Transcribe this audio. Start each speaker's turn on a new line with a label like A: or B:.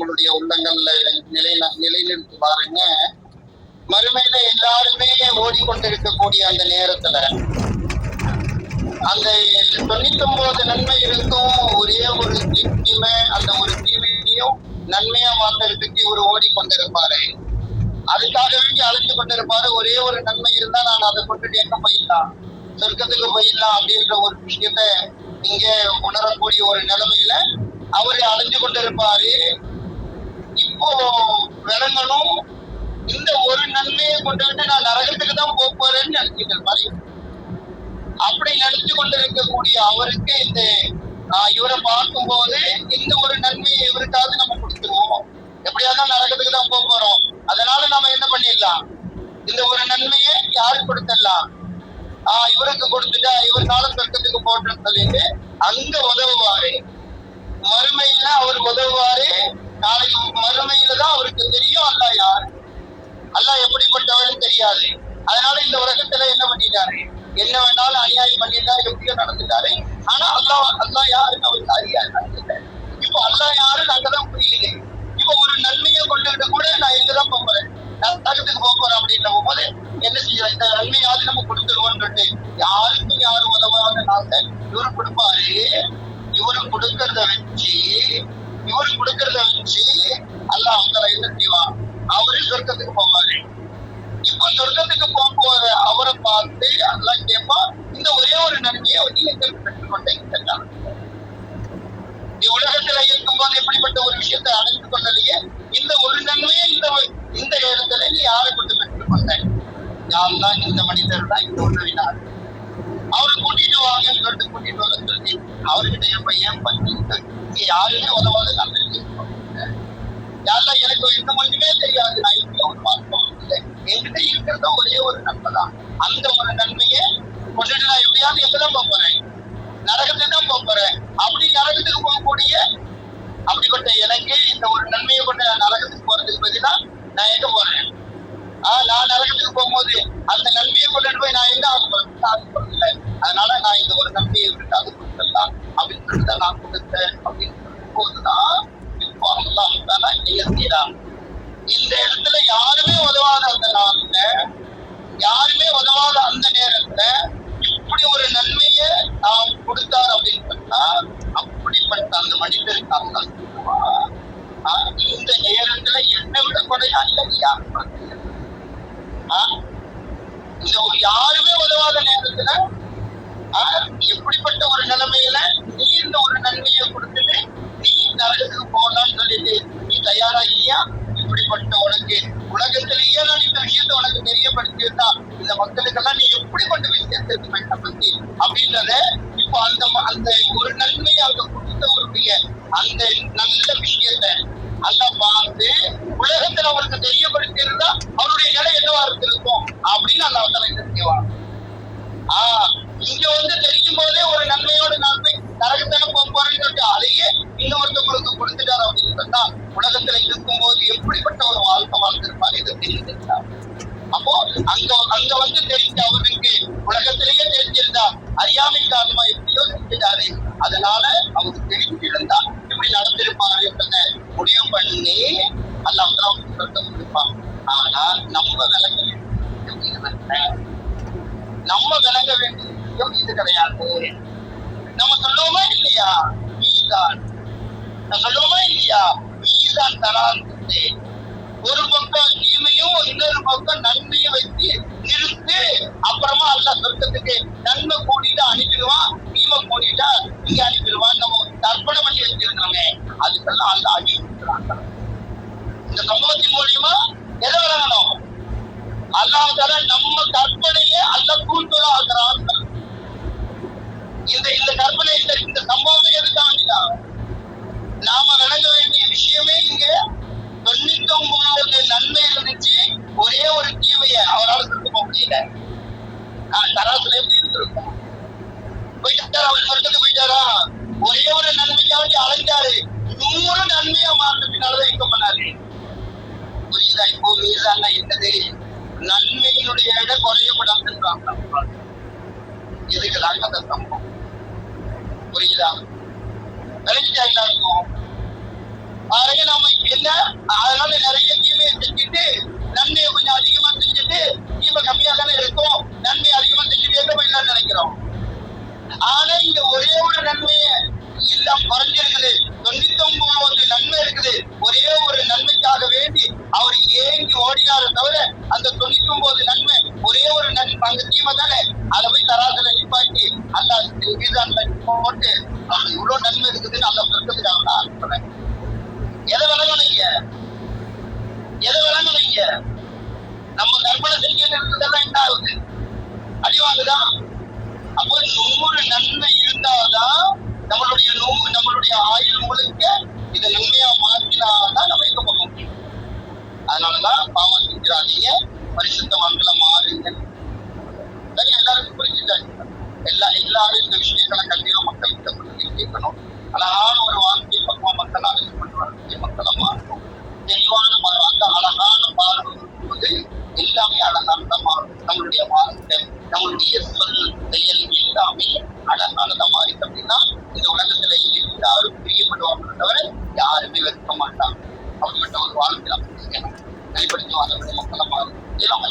A: நம்மளுடைய உள்ளங்கள்ல நிலை நிலைநிறுத்தி பாருங்க மறுமையில எல்லாருமே ஓடிக்கொண்டிருக்கக்கூடிய அந்த நேரத்துல அந்த தொண்ணூத்தி ஒன்பது நன்மை இருக்கும் ஒரே ஒரு தீமை அந்த ஒரு தீமையையும் நன்மையா மாத்துறதுக்கு இவர் ஓடிக்கொண்டிருப்பாரு. அதுக்காக வேண்டி அழைச்சு கொண்டிருப்பாரு. ஒரே ஒரு நன்மை இருந்தா நான் அதை கொண்டுட்டு எங்க போயிடலாம்? சொர்க்கத்துக்கு போயிடலாம் அப்படின்ற ஒரு விஷயத்த இங்க உணரக்கூடிய ஒரு நிலைமையில அவரு அழிஞ்சு கொண்டிருப்பாரு. விளங்கணும். இந்த ஒரு நன்மையை கொண்டுகிட்டு நான் நரகத்துக்கு தான் போக போறேன்னு நினைச்சிட்டு மாதிரி அப்படி நினைச்சு கொண்டிருக்கக்கூடிய அவருக்கு இந்த ஆஹ், இவரை பார்க்கும்போது இந்த ஒரு நன்மையை இவருக்காவது நம்ம கொடுத்துருவோம். எப்படியாவது நரகத்துக்கு தான் போக போறோம். அதனால நாம என்ன பண்ணிடலாம்? இந்த ஒரு நன்மையை யாருக்கு கொடுத்துடலாம்? ஆஹ் இவருக்கு கொடுத்துட்டா இவருனால சொர்க்கத்துக்கு போட்டுன்னு சொல்லிட்டு அங்க உதவுவாரு. மறுமையில அவர் உதவுவாரு நாளைக்கு மறுமையில தான் அவருக்கு தெரியும் அல்ல யார் அல்லாஹ் முடியாது. அதனால இந்த உலகத்துல என்ன பண்ணிட்டாரு? என்ன வேணாலும் அநியாயம் பண்ணிட்டா எப்படியோ நடந்துட்டாரு. ஆனா அல்லாஹ் அல்லாஹ் யாருன்னு அவருக்கு அறியாது. இப்போ அல்லாஹ் யாருன்னு அங்கதான் புரியல இப்போ ஒரு நன்மையை கொண்டுகிட்டு கூட நான் எங்கதான் போறேன்? நான் தகத்துக்கு போக போறேன் அப்படின்ற போது என்ன செய்யலாம்? இந்த நன்மையாவது நம்ம கொடுத்துருவோம்னு யாருக்கும் யாரும் உதவாத நாங்க இவரு கொடுப்பாரு. இவரு கொடுக்கறத வச்சு இவரு கொடுக்கறத வச்சு அல்லாஹ் அவங்களை என்ன செய்வான்? அவரு சொர்க்கத்துக்கு போவாரு. சொர்க்கத்துக்கு போகும்போது அவரை பார்த்து அல்லா கேட்பான் இந்த ஒரே ஒரு நன்மையை நீ எங்க பெற்றுக்கொண்டீங்க நீ உலகத்துல இருக்கும்போது எப்படிப்பட்ட ஒரு விஷயத்தை அடைந்து கொள்ளலையே இந்த ஒரு நன்மையை இந்த இந்த நேரத்துல நீ யாரை கொண்டு பெற்றுக்கொண்ட தான் இந்த மனிதர் தான் இந்த உதவினார் அவரை கூட்டிட்டு வாங்கன்னு சொல்லிட்டு கூட்டிட்டு வர சொல்லி அவர்கிட்ட என் பையன் பண்ணி நீ யாருமே உதவாத நல்ல யாரெல்லாம் எனக்கு எந்த மொழியுமே தெரியாது. நான் இப்படி ஒரு மாற்றம் இல்லை என்கிட்ட ஒரே ஒரு நன்மை தான் அந்த ஒரு நன்மையை கொண்டுட்டு நான் எப்படியாவது எங்கதான் போக போறேன்? நரகத்துக்கு தான் போக போறேன். அப்படி நரகத்துக்கு போகக்கூடிய அப்படிப்பட்ட எனக்கு இந்த ஒரு நன்மையை கொண்டு நான் நரகத்துக்கு போறதுக்கு பதிலா நான் எங்க போறேன்? ஆஹ் நான் நரகத்துக்கு போகும்போது அந்த நன்மையை கொண்டுட்டு போய் நான் எங்க ஆக போறேன்? அதனால நான் இந்த ஒரு நன்மையை விட்டு அது கொடுத்துடலாம் அப்படின்னு சொல்லிட்டு தான் நான் கொடுத்தேன். அப்படின்னு சொல்லும் போதுதான் இப்போ அல்லாஹ் தானே என்ன செய்யலாம் இந்த இடத்துல யாருமே உதவாத அந்த நாள்ல யாருமே உதவாத அந்த நேரத்துல இப்படி ஒரு நன்மையை நாம் கொடுத்தார் அப்படின்னு சொன்னா அப்படிப்பட்ட அந்த மனிதருக்கு அல்லாஹ் இந்த நேரத்துல என்னை விட குறையா இல்லையா ஆஹ், இந்த ஒரு யாருமே உதவாத நேரத்துல எப்படிப்பட்ட ஒரு நிலைமையில நீ இந்த ஒரு நன்மையை கொடுத்துட்டு நீ நரகத்துக்கு போகலாம்னு சொல்லிட்டு நீ தயாரா இல்லையா? இப்படிப்பட்ட உனக்கு உலகத்திலேயே நான் இந்த விஷயத்தை உனக்கு தெரியப்படுத்தியிருந்தா இந்த மக்களுக்கெல்லாம் நீ எப்படி கொண்டு போய் சேர்த்திருக்க என்னை பத்தி அப்படின்றத இப்போ அந்த அந்த ஒரு நன்மையை அவங்க கொடுத்தவருடைய அந்த நல்ல விஷயத்தை அல்ல பார்த்து உலகத்துல அவருக்கு தெரியப்படுத்தி இருந்தா அவருடைய நிலை என்னவா இருந்திருக்கும்? அப்படின்னு அந்த அவசரம் என்ன செய்வான் ஆஹ் இங்க வந்து தெரியும் போதே ஒரு நன்மையோட நன்மை நரகத்தான போக போறேன்னு சொல்லிட்டு அதையே இன்னொருத்தவங்களுக்கு கொடுத்துட்டார் அப்படின்னு சொன்னா உலகத்துல இருக்கும் போது எப்படிப்பட்ட ஒரு வாழ்க்கை வாழ்ந்திருப்பாரு இதை தெரிஞ்சிருந்தா அப்போ அங்க அங்க வந்து தெரிஞ்ச அவருக்கு உலகத்திலேயே தெரிஞ்சிருந்தா அறியாமை காரணமா எப்படியோ செஞ்சிட்டாரு அதனால அவருக்கு தெரிஞ்சிருந்தா இப்படி நடந்திருப்பாரு என்றத முடிவு பண்ணி அல்லாஹ் அவங்க சொர்க்கம் கொடுப்பான் ஆனா நம்ம விளங்க வேண்டிய இது என்ன? நம்ம விளங்க வேண்டிய விஷயம் இது கிடையாது நம்ம சொல்லுவோமா இல்லையா மீதான் நான் சொல்லுவோமா இல்லையா மீதான் தராது ஒரு பக்கம் தீமையும் இன்னொரு பக்கம் நன்மையும் வச்சு நிறுத்து அப்புறமா அல்ல சொர்க்கத்துக்கு நன்மை கூட்டிட்டு அனுப்பிடுவான் தீமை கூட்டிட்டா இங்க அனுப்பிடுவான் நம்ம கற்பனை பண்ணி வச்சிருக்கிறோமே. அதுக்கெல்லாம் அல்ல அழிவுறாங்க இந்த சம்பவத்தின் மூலியமா எதை விளங்கணும் அல்லாஹால நம்ம கற்பனையே அல்ல கூட்டுல ஆக்குறான் இந்த இந்த கற்பனை இந்த இந்த சம்பவமே எதுக்காண்டிதான் நாம விளங்க வேண்டிய விஷயமே இங்க தொண்ணூத்தி ஒன்பது நன்மை இருந்துச்சு ஒரே ஒரு தீமையை அவரால் எப்படி இருந்திருக்கும். அவர் சொர்க்கத்துக்கு போயிட்டாரா? ஒரே ஒரு நன்மைக்காண்டி அலைஞ்சாரு. நூறு நன்மையா மாறின பின்னாலதான் பண்ணாரு. புரியுதா? இப்போ மீதான என்னது? நன்மையினுடைய இடம் குறையப்படாம இருக்காங்க இதுக்குதான் அந்த சம்பவம்? புரியுதா? விளைஞ்சா எல்லாருக்கும்? பாருங்க நம்ம என்ன? அதனால நிறைய தீமையை செஞ்சுட்டு நன்மையை கொஞ்சம் அதிகமா செஞ்சுட்டு தீமை கம்மியா தானே இருக்கும் நன்மை அதிகமா செஞ்சுட்டு இருக்கிறோம். ஆனா இங்க ஒரே ஒரு நன்மைய எல்லாம் குறைஞ்சிருக்குது தொண்ணூத்தி ஒன்பது நன்மை இருக்குது. ஒரே ஒரு நன்மைக்காக வேண்டி அவர் ஏங்கி ஓடினாரு தவிர அந்த தொண்ணூத்தி ஒன்பது நன்மை ஒரே ஒரு நன்மை அங்க தீமை தானே? அதை போய் தராசுல நிப்பாட்டி அல்ல மீதான்ல போட்டு அது இவ்வளவு நன்மை இருக்குதுன்னு அல்ல சொர்க்கத்துக்காக நான் அனுப்புறேன் எதை விளங்கணுங்க எதை விளங்கணுங்க நம்ம கற்பனை செஞ்சுட்டு இருக்கிறதெல்லாம் என்ன ஆகுது? அடிவாங்குதான் அப்போ நூறு நன்மை இருந்தாதான் நம்மளுடைய நூறு நம்மளுடைய ஆயுள் முழுக்க இதை நன்மையா மாற்றினாதான் நம்ம எங்க போக அதனாலதான் பாவம் செஞ்சிடாதீங்க மங்கள மாறுங்க சரி எல்லாருக்கும் புரிஞ்சுட்டாங்க எல்லா எல்லாரும் இந்த விஷயங்களை கண்டிப்பா மக்கள்கிட்ட சொல்லி கேட்கணும். அழகான ஒரு வாழ்க்கை பக்குவ மக்கள் அழைச்சு கொண்டு மக்களை மாறணும். தெளிவான பார்வை அந்த அழகான பார்வை எல்லாமே அழகான மாறும். நம்மளுடைய வாழ்க்கை நம்மளுடைய சொல் செயல் எல்லாமே அழகான மாறிட்டு அப்படின்னா இந்த உலகத்துல எல்லாரும் பிரியப்படுவாங்க தவிர யாருமே வெறுக்க மாட்டாங்க அப்படிப்பட்ட ஒரு வாழ்க்கை நம்ம செய்யணும் வெளிப்படுத்தி வாழ்க்கை மக்களை மாறும் எல்லாம்